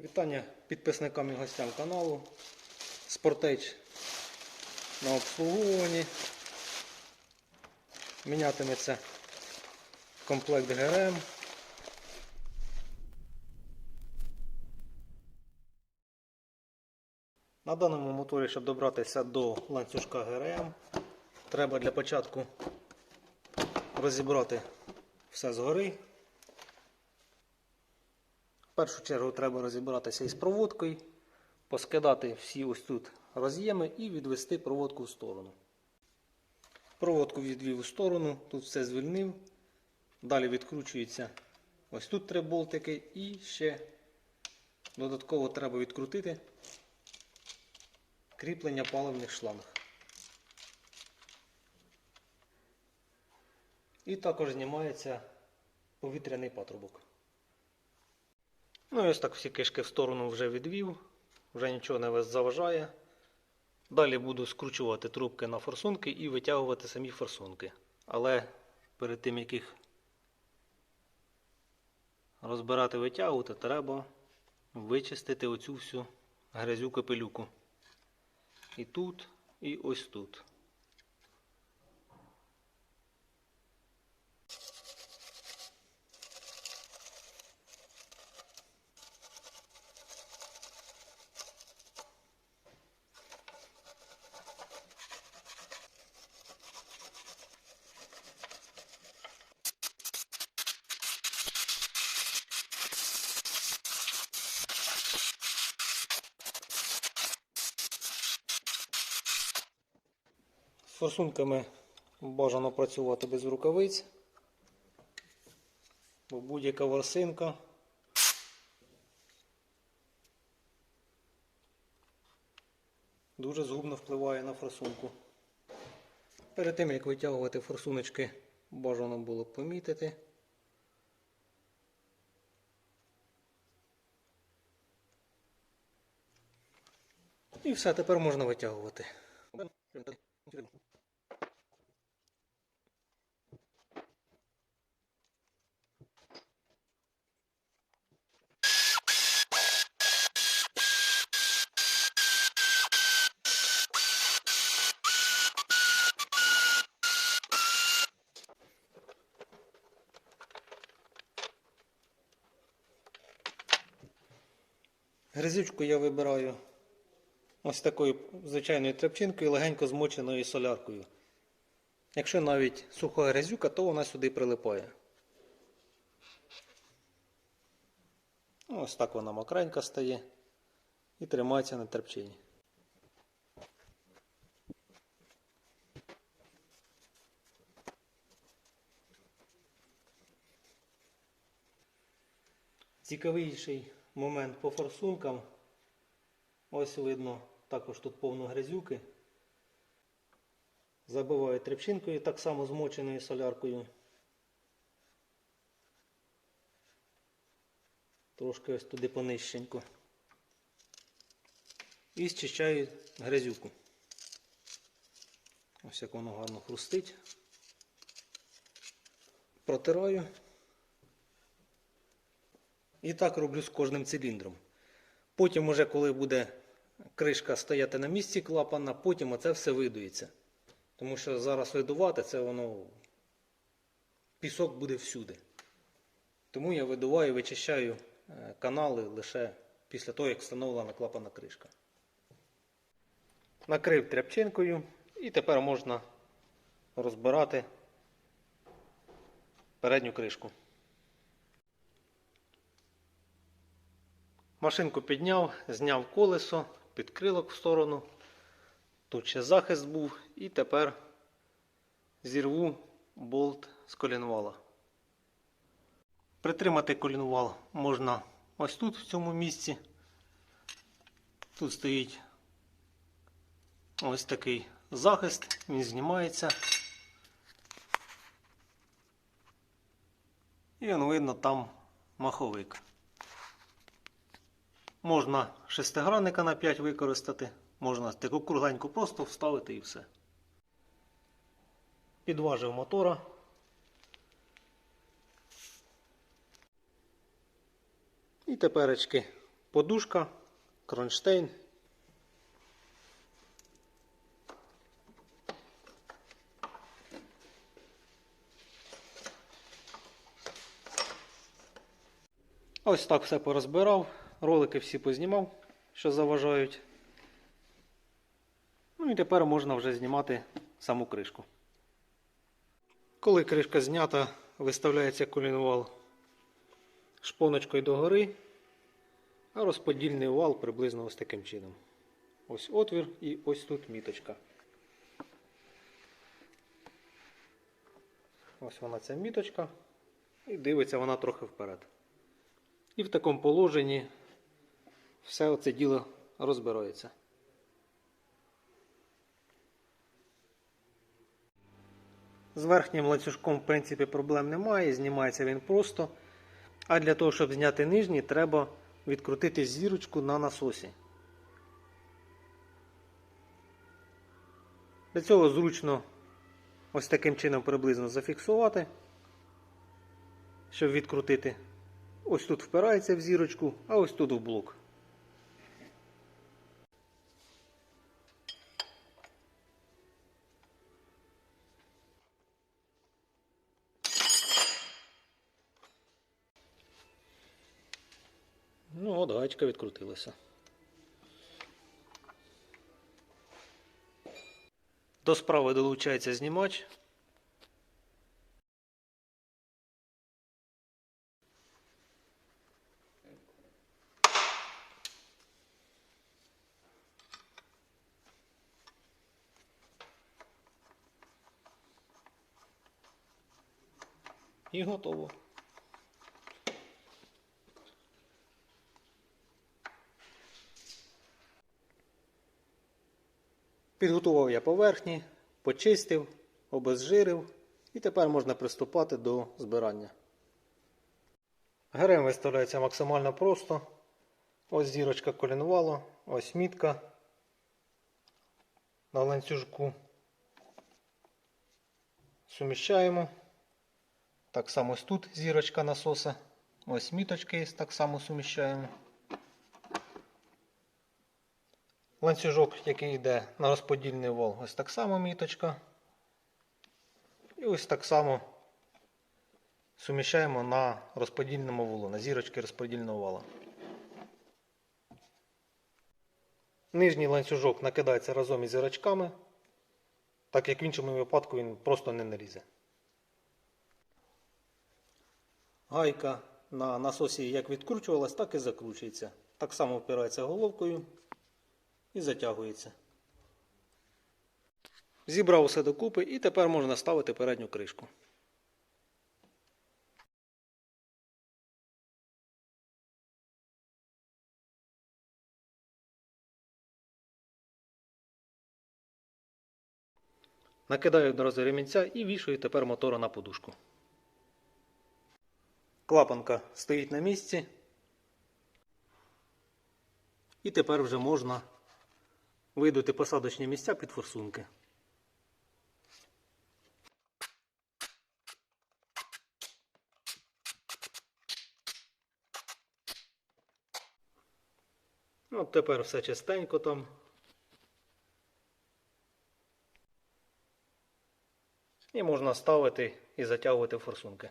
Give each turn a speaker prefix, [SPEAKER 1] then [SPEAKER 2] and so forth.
[SPEAKER 1] Вітання підписникам і гостям каналу. Спортеч на обслуговуванні. Мінятиметься комплект ГРМ. На даному моторі, щоб добратися до ланцюжка ГРМ, треба для початку розібрати все згори. Першу чергу треба розібратися із проводкою, поскидати всі ось тут роз'єми і відвести проводку в сторону. Проводку відвів у сторону, тут все звільнив. Далі відкручується ось тут три болтики і ще додатково треба відкрутити кріплення паливних шланг. І також знімається повітряний патрубок. Ну і ось так всі кишки в сторону вже відвів, вже нічого не заважає. Далі буду скручувати трубки на форсунки і витягувати самі форсунки. Але перед тим як їх розбирати витягувати, треба вичистити оцю всю грязю капелюку. І тут, і ось тут. Форсунками бажано працювати без рукавиць, бо будь-яка ворсинка дуже згубно впливає на форсунку. Перед тим як витягувати форсуночки, бажано було б помітити. І все, тепер можна витягувати. Грязючку я вибираю ось такою звичайною тряпчинкою, легенько змоченою соляркою. Якщо навіть суха грязюка, то вона сюди прилипає. Ось так вона мокренька стає і тримається на тряпчині. Цікавіший момент по форсункам. Ось видно, також тут повно грязюки. Забиваю тряпчинкою, так само змоченою соляркою. Трошки ось туди понищенько. І зчищаю грязюку. Ось як воно гарно хрустить. Протираю. І так роблю з кожним циліндром. Потім, уже коли буде кришка стояти на місці клапана, потім оце все видується. Тому що зараз видувати, це воно пісок буде всюди. Тому я видуваю вичищаю е, канали лише після того, як встановлена клапана кришка. Накрив тряпчинкою і тепер можна розбирати передню кришку. Машинку підняв, зняв колесо, підкрилок в сторону. Тут ще захист був і тепер зірву болт з колінвала. Притримати колінвал можна ось тут, в цьому місці. Тут стоїть ось такий захист, він знімається. І він видно там маховик. Можна шестигранника на 5 використати, можна таку кругленьку просто вставити і все. Підважив мотора. І теперечки подушка, кронштейн. Ось так все порозбирав. Ролики всі познімав, що заважають. Ну і тепер можна вже знімати саму кришку. Коли кришка знята, виставляється колінвал шпоночкою догори, а розподільний вал приблизно ось таким чином. Ось отвір і ось тут міточка. Ось вона ця міточка. І дивиться вона трохи вперед. І в такому положенні все це діло розбирається. З верхнім ланцюжком, в принципі, проблем немає, знімається він просто. А для того, щоб зняти нижній, треба відкрутити зірочку на насосі. Для цього зручно ось таким чином приблизно зафіксувати, щоб відкрутити. Ось тут впирається в зірочку, а ось тут в блок. Ну, от гачка відкрутилася. До справи долучається знімач. І готово. Підготував я поверхні, почистив, обезжирив і тепер можна приступати до збирання. ГРМ виставляється максимально просто. Ось зірочка колінвала, ось мітка на ланцюжку. Суміщаємо. Так само ось тут зірочка насоса. Ось міточка є, так само суміщаємо. Ланцюжок, який йде на розподільний вал, ось так само міточка. І ось так само суміщаємо на розподільному валу, на зірочки розподільного вала. Нижній ланцюжок накидається разом із зірочками, так як в іншому випадку він просто не нарізе. Гайка на насосі як відкручувалась, так і закручується. Так само впирається головкою і затягується. Зібрав усе докупи і тепер можна ставити передню кришку. Накидаю одразу ремінця і вішаю тепер мотора на подушку. Клапанка стоїть на місці. І тепер вже можна видути посадочні місця під форсунки. От тепер все чистенько там. І можна ставити і затягувати форсунки.